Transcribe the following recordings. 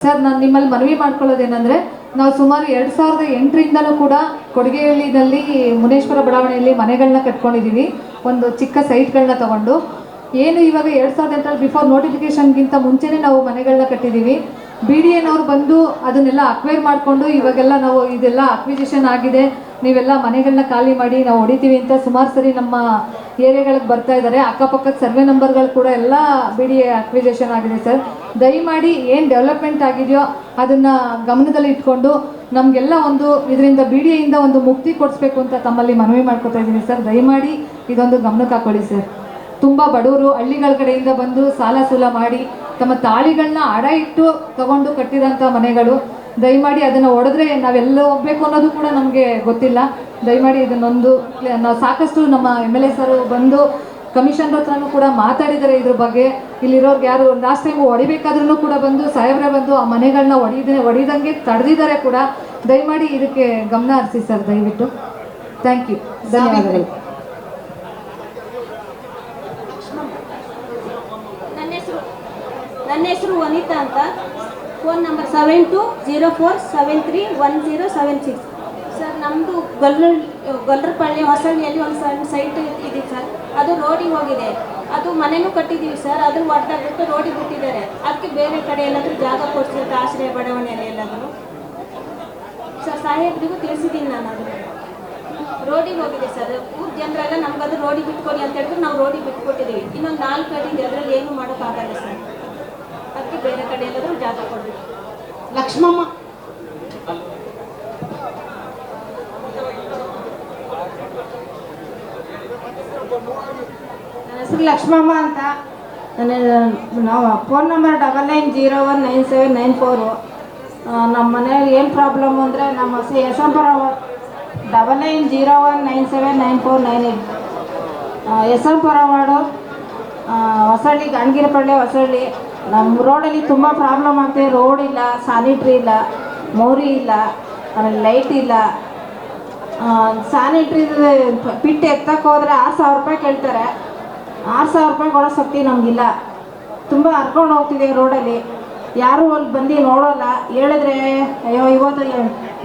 Sir, ನಾನು ನಿಮ್ಮಲ್ಲಿ ಮನವಿ ಮಾಡ್ಕೊಳ್ಳೋದೇನೆಂದರೆ, ನಾವು ಸುಮಾರು ಎರಡು ಸಾವಿರದ ಎಂಟರಿಂದಲೂ ಕೂಡ ಕೊಡಿಗೆಹಳ್ಳಿನಲ್ಲಿ ಮುನೇಶ್ವರ ಬಡಾವಣೆಯಲ್ಲಿ ಮನೆಗಳನ್ನ ಕಟ್ಕೊಂಡಿದ್ದೀವಿ ಒಂದು ಚಿಕ್ಕ ಸೈಟ್ಗಳನ್ನ ತಗೊಂಡು. ಏನು ಇವಾಗ ಎರಡು ಸಾವಿರದ ಎಂಟರಲ್ಲಿ ಬಿಫೋರ್ ನೋಟಿಫಿಕೇಶನ್ಗಿಂತ ಮುಂಚೆನೇ ನಾವು ಮನೆಗಳನ್ನ ಕಟ್ಟಿದ್ದೀವಿ ಬಿ ಡಿ ಎನವ್ರು ಬಂದು ಅದನ್ನೆಲ್ಲ ಅಕ್ವೈರ್ ಮಾಡಿಕೊಂಡು ಇವಾಗೆಲ್ಲ ನಾವು ಇದೆಲ್ಲ ಅಕ್ವಿಜಿಷನ್ ಆಗಿದೆ. ನೀವೆಲ್ಲ ಮನೆಗಳನ್ನ ಖಾಲಿ ಮಾಡಿ ನಾವು ಹೊಡಿತೀವಿ ಅಂತ ಸುಮಾರು ಸರಿ ನಮ್ಮ ಏರಿಯಾಗಳಿಗೆ ಬರ್ತಾ ಇದ್ದಾರೆ. ಅಕ್ಕಪಕ್ಕದ ಸರ್ವೆ ನಂಬರ್ಗಳು ಕೂಡ ಎಲ್ಲ ಬಿ ಡಿ ಎ ಅಕ್ವಿಜೇಷನ್ ಆಗಿದೆ ಸರ್. ದಯಮಾಡಿ ಏನು ಡೆವಲಪ್ಮೆಂಟ್ ಆಗಿದೆಯೋ ಅದನ್ನು ಗಮನದಲ್ಲಿ ಇಟ್ಕೊಂಡು ನಮಗೆಲ್ಲ ಒಂದು ಇದರಿಂದ ಬಿ ಡಿ ಎಯಿಂದ ಒಂದು ಮುಕ್ತಿ ಕೊಡಿಸ್ಬೇಕು ಅಂತ ತಮ್ಮಲ್ಲಿ ಮನವಿ ಮಾಡ್ಕೊತಾ ಇದ್ದೀನಿ ಸರ್. ದಯಮಾಡಿ ಇದೊಂದು ಗಮನಕ್ಕೆ ಹಾಕೊಳ್ಳಿ ಸರ್. ತುಂಬ ಬಡವರು ಹಳ್ಳಿಗಳ ಕಡೆಯಿಂದ ಬಂದು ಸಾಲ ಸೂಲ ಮಾಡಿ ತಮ್ಮ ತಾಳಿಗಳನ್ನ ಅಡ ಇಟ್ಟು ತಗೊಂಡು ಕಟ್ಟಿದಂಥ ಮನೆಗಳು. ದಯಮಾಡಿ ಅದನ್ನು ಹೊಡೆದ್ರೆ ನಾವೆಲ್ಲ ಹೋಗ್ಬೇಕು ಅನ್ನೋದು ಕೂಡ ನಮಗೆ ಗೊತ್ತಿಲ್ಲ. ದಯಮಾಡಿ ಇದನ್ನೊಂದು ನಾವು ಸಾಕಷ್ಟು ನಮ್ಮ ಎಂ ಎಲ್ ಎ ಸರ್ ಬಂದು ಕಮಿಷನ್ ಹತ್ರನೂ ಕೂಡ ಮಾತಾಡಿದ್ದಾರೆ ಇದ್ರ ಬಗ್ಗೆ. ಇಲ್ಲಿರೋರ್ಗೆ ಯಾರು ಲಾಸ್ಟ್ ಟೈಮ್ ಹೊಡಿಬೇಕಾದ್ರೂ ಕೂಡ ಬಂದು, ಸಾಹೇಬ್ರೆ ಬಂದು ಆ ಮನೆಗಳನ್ನ ಹೊಡಿದ ಹೊಡಿದಂಗೆ ತಡೆದಿದ್ದಾರೆ ಕೂಡ. ದಯಮಾಡಿ ಇದಕ್ಕೆ ಗಮನ ಹರಿಸಿ ಸರ್, ದಯವಿಟ್ಟು. ಥ್ಯಾಂಕ್ ಯು ಧನ್ಯವಾದಗಳು ನನ್ನ ಹೆಸರು ನನ್ನ ಹೆಸರು ವನಿತಾ ಅಂತ. Phone number seven two zero four seven three one zero seven six sir ನಮ್ಮದು ಗೊಲ್ಲರ್, ಗೊಲ್ಲರಪಳ್ಳಿ ಹೊಸಳ್ಳಿಯಲ್ಲಿ ಒಂದು ಸಣ್ಣ ಸೈಟ್ ಇದೆ ಸರ್ ಅದು ರೋಡಿಗೆ ಹೋಗಿದೆ. ಅದು ಮನೆಯೂ ಕಟ್ಟಿದ್ದೀವಿ ಸರ್ ಅದನ್ನು ಒಡ್ಡಾಗ್ಬಿಟ್ಟು ರೋಡಿಗೆ ಬಿಟ್ಟಿದ್ದಾರೆ. ಅದಕ್ಕೆ ಬೇರೆ ಕಡೆ ಎಲ್ಲಾದರೂ ಜಾಗ ಕೊಡಿಸಿದ್ರೆ ಆಶ್ರಯ ಬಡಾವಣೆಯಲ್ಲಿ ಎಲ್ಲಾದರೂ? ಸರ್ ಸಾಹೇಬ್ರಿಗೂ ತಿಳಿಸಿದ್ದೀನಿ ನಾನು ಅದನ್ನು ರೋಡಿಗೆ ಹೋಗಿದೆ ಸರ್ ಊರ್ ಜನರೆಲ್ಲ ಅದು ರೋಡಿಗೆ ಬಿಟ್ಕೊಡಿ ಅಂತ ಹೇಳಿದ್ರು, ನಾವು ರೋಡಿಗೆ ಬಿಟ್ಕೊಟ್ಟಿದ್ದೀವಿ. ಇನ್ನೊಂದು ನಾಲ್ಕು ಅಡಿ ಅದರಲ್ಲಿ ಏನು ಮಾಡೋಕ್ಕಾಗಲ್ಲ ಸರ್ ಅದಕ್ಕೆ ಬೇರೆ ಕಡೆ ಎಲ್ಲಾದರೂ ಜಾಗ ಕೊಡಬೇಕು. ಲಕ್ಷ್ಮಮ್ಮ. ನನ್ನ ಹೆಸರು ಲಕ್ಷ್ಮಮ್ಮ ಅಂತ. ನನ್ನ phone number double nine zero one nine seven nine four ನಮ್ಮ ಮನೆಯಲ್ಲಿ ಏನು ಪ್ರಾಬ್ಲಮ್ ಅಂದರೆ ನಮ್ಮ C Yeshwanthpur double nine zero one nine seven nine four nine eight S ward ಆ, ಹೊಸಳ್ಳಿ ಗಾಣಗಿರಪಳ್ಳಿ ಹೊಸಳ್ಳಿ. ನಮ್ಮ ರೋಡಲ್ಲಿ ತುಂಬ ಪ್ರಾಬ್ಲಮ್ ಆಗ್ತಿದೆ ರೋಡ್ ಇಲ್ಲ ಸ್ಯಾನಿಟ್ರಿ ಇಲ್ಲ ಮೋರಿ ಇಲ್ಲ ಆಮೇಲೆ ಲೈಟ್ ಇಲ್ಲ. ಸ್ಯಾನಿಟ್ರಿ ಪಿಟ್ ಎತ್ತಕ್ಕೆ ಹೋದರೆ ಆರು ಸಾವಿರ ರೂಪಾಯಿ ಕೇಳ್ತಾರೆ. ಆರು ಸಾವಿರ ರೂಪಾಯಿ ಕೊಡೋ ಶಕ್ತಿ ನಮಗಿಲ್ಲ. ತುಂಬ ಹರ್ಕೊಂಡು ಹೋಗ್ತಿದೆ ರೋಡಲ್ಲಿ. ಯಾರೂ ಅಲ್ಲಿ ಬಂದು ನೋಡೋಲ್ಲ. ಹೇಳಿದ್ರೆ ಅಯ್ಯೋ ಇವತ್ತು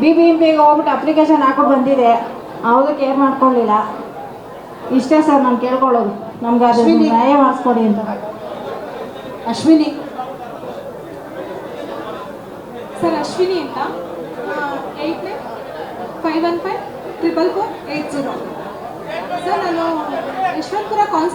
ಬಿ ಬಿ ಎಂ ಪಿಗೆ ಹೋಗ್ಬಿಟ್ಟು ಅಪ್ಲಿಕೇಶನ್ ಹಾಕ್ಬಿಟ್ಟು ಬಂದಿದೆ. ಅವರು ಕೇರ್ ಮಾಡ್ಕೊಳ್ಳಿಲ್ಲ. ಇಷ್ಟೇ ಸರ್ ನಾನು ಕೇಳ್ಕೊಳ್ಳೋದು. ನಮ್ಗೆ ಅದು ನ್ಯಾಯ ಮಾಡಿಸ್ಕೊಡಿ ಅಂತ. ಅಶ್ವಿನಿ. ಸರ್, ಅಶ್ವಿನಿ ಅಂತ. Eight nine five one five triple four eight zero sir, ನಾನು ಯಶವಂತಪುರ ಕಾನ್ಸ್